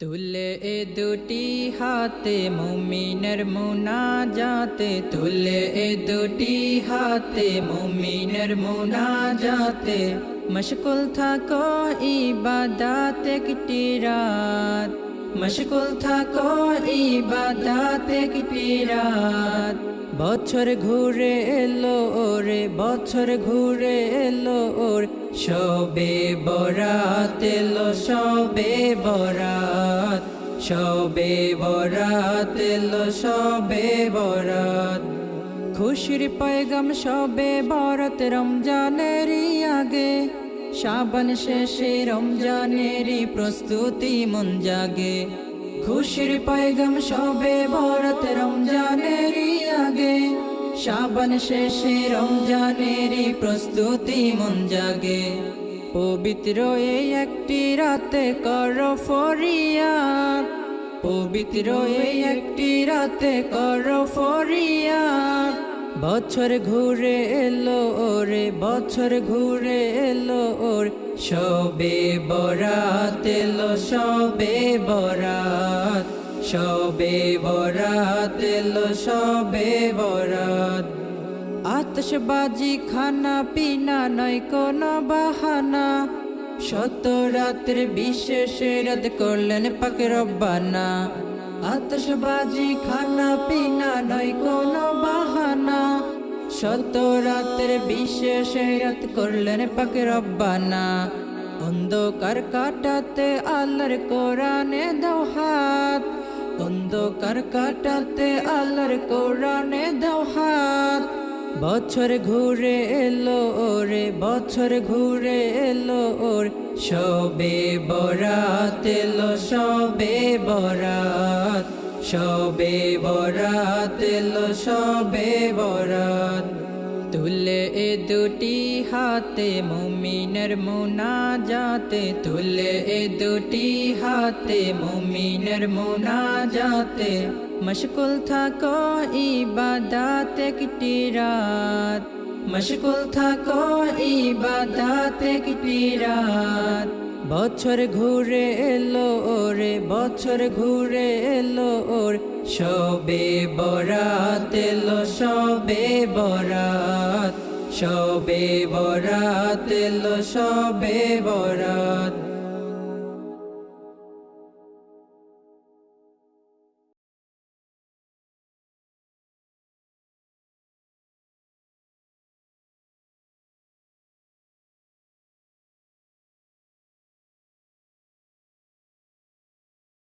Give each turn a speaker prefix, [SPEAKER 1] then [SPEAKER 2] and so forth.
[SPEAKER 1] তুলে এ দুটি হাতে মুমিনের মুনা যাতে তুলে এ দুটি হাতে মুমিনের মুনা যাতে মশকুল থাকো ইবাদাত একটি রাত মশকুল থাকো, ইবাদাত একটি রাত বছর ঘুরে এলো ওরে, বছর ঘুরে এলো ওর, সবে বরাত এলো, সবে বরাত সবে বরাত এলো, সবে বরাত। খুশির পয়গাম, সবে বরাত, রমজানেরই আগে শাবান শেষে রমজানেরই প্রস্তুতি মন জাগে। খুশির পয়গাম সবে বরাত রমজানেরই আগে। শাবান শেষে রমজানেরই প্রস্তুতি মন জাগে। পবিত্র এই একটি রাতে কর ফরিয়াদ। পবিত্র এই একটি রাতে কর ফরিয়াদ। বছর ঘুরে এলো ওরে, বছর ঘুরে এলো ওর। সবে বরাত এলো, সবে বরাত। সবে বরাত এলো, সবে বরাত। আতসবাজি খানা পিনা নয়, কোনো বাহানা। শত রাত্রে বিশেষ রাত করলেন পাকে রব্বানা। আতশবাজি খানা পিনা নয়, কোনো বাহানা। শত রাত্রে বিশেষ রাত করলেন পাকে রব্বানা। অন্ধকার কাটাতে আল্লাহর কোরআনে দাও হাত। অন্ধকার কাটাতে আল্লাহর কোরআনে দাও হাত। বছর ঘুরে এলো ওরে, বছর ঘুরে এলো ওর। সবে বরাত এলো, সবে বরাত। সবে বরাত এলো, সবে বরাত। তুলে এ দুটি হাতে মুমিনের মুনা যাতে তুলে এ দুটি হাতে মুমিনের মুনা যাতে মশকুল থাকো ইবাদাত একটি রাত। মশকুল থাকো ইবাদাত একটি রাত। বছর ঘুরে এলো ওরে, বছর ঘুরে এলো ওর। সবে বরাত এলো, সবে বরাত সবে বরাত এলো, সবে বরাত।